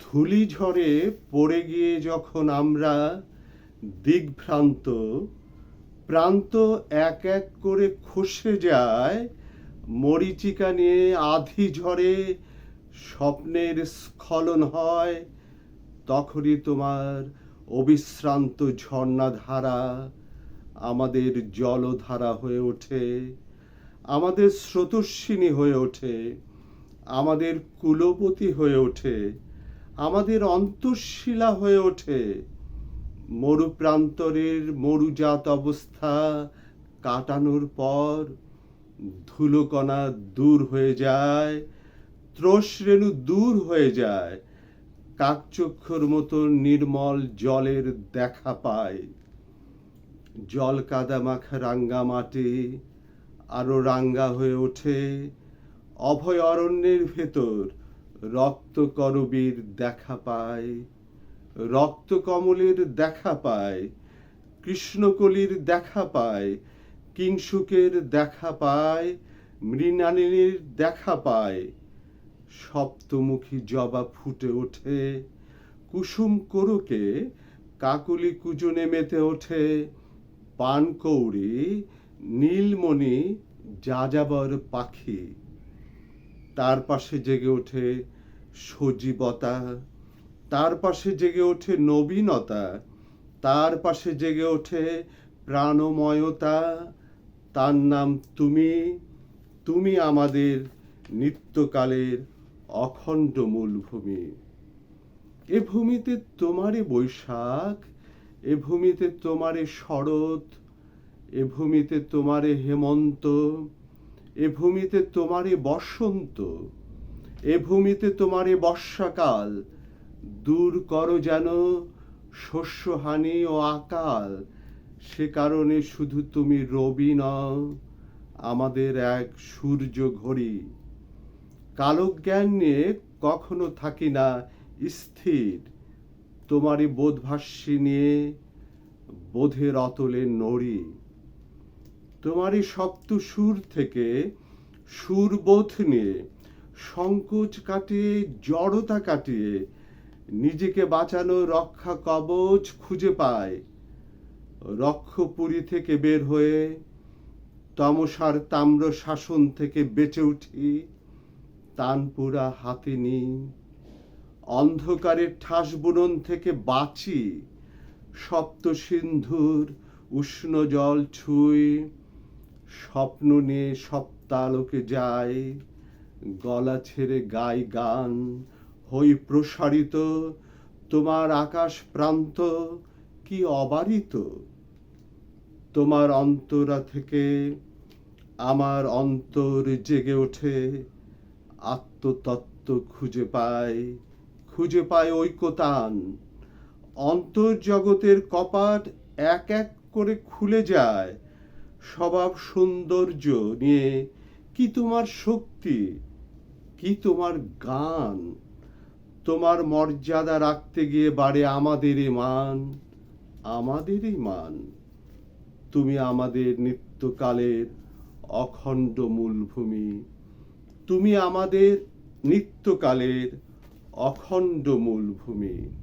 ধুলি ঝড়ে পড়ে গিয়ে যখন আমরা দিগভ্রান্ত, প্রান্ত এক এক করে খসে যায়, মরিচিকা নিয়ে আধি ঝড়ে স্বপ্নের স্খলন হয়, তখনই তোমার অবিশ্রান্ত ঝর্ণাধারা আমাদের জলধারা হয়ে ওঠে, আমাদের স্রোতস্বিনী হয়ে ওঠে, আমাদের কুলপতি হয়ে ওঠে। আমাদের অন্তঃশিলা হয়ে ওঠে। মরুপ্রান্তরের মরুজাত অবস্থা কাটানোর পর ধুলোকণা দূর হয়ে যায় ত্রোষরেণু দূর হয়ে যায়, কাকচক্ষুর মতো নির্মল জলের দেখা পায়। জল কাদা মাখা রাঙ্গা মাটি আরও রাঙ্গা হয়ে ওঠে অভয় অরণ্যের ভেতর রক্ত করবীর দেখা পায়, রক্ত কমলের দেখা পায়, কৃষ্ণকলির দেখা পায় কিংসুকের দেখা পায়, মৃণালিনীর দেখা পায়। সপ্তমুখী জবা ফুটে ওঠে, কুসুম কোরকে কাকুলি কুজনে মেতে ওঠে। পানকৌড়ি, নীলমণি, যাযাবর পাখি। তার পাশে জেগে ওঠে সজীবতা, তার পাশে জেগে ওঠে নবীনতা, তার পাশে জেগে ওঠে প্রাণময়তা। তার নাম তুমি তুমি আমাদের নিত্যকালের অখণ্ড মূলভূমি এ ভূমিতে তোমারে বৈশাখ, এ ভূমিতে তোমারে শরৎ, এ ভূমিতে তোমারে হেমন্ত, এ ভূমিতে তোমারে বসন্ত। এ ভূমিতে তোমার তোমারে বর্ষাকাল। দূর করো যেন শস্যহানি ও আকাল। সে কারণে শুধু তুমি রবি নও, আমাদের এক সূর্য ঘড়ি। কালজ্ঞান নিয়ে কখনো থাকি না, স্থির। তোমারই বোধভাষ্যী নিয়ে বোধের অতলে নড়ি। তোমারই সপ্ত সুর থেকে সুরবোধ নিয়ে সংকোচ কাটিয়ে, জড়তা কাটিয়ে নিজেকে বাঁচানো রক্ষা কবচ খুঁজে পায়। রক্ষপুরী থেকে বের হয়ে তমসার তাম্র শাসন থেকে বেঁচে উঠি। তানপুরা হাতে নিই। অন্ধকারের ঠাস বুনন থেকে বাঁচি। সপ্ত সিন্ধুর উষ্ণ জল ছুঁই। স্বপ্ন নিয়ে সপ্তালোকে যায় গলা ছেড়ে গাই গান, হই প্রসারিত, তোমার আকাশ প্রান্ত কি অবারিত? তোমার অন্তরা থেকে আমার অন্তর জেগে ওঠে, আত্মতত্ত্ব খুঁজে পায় খুঁজে পায় ঐকতান। অন্তর্জগতের কপাট এক এক করে খুলে যায়, স্বভাব সৌন্দর্য নিয়ে কি তোমার শক্তি? কি তোমার গান? তোমার মর্যাদা রাখতে গিয়ে বাড়ে আমাদেরই মান আমাদেরই মান। তুমি আমাদের নিত্যকালের অখণ্ড মূলভূমি। তুমি আমাদের নিত্যকালের অখণ্ড মূলভূমি।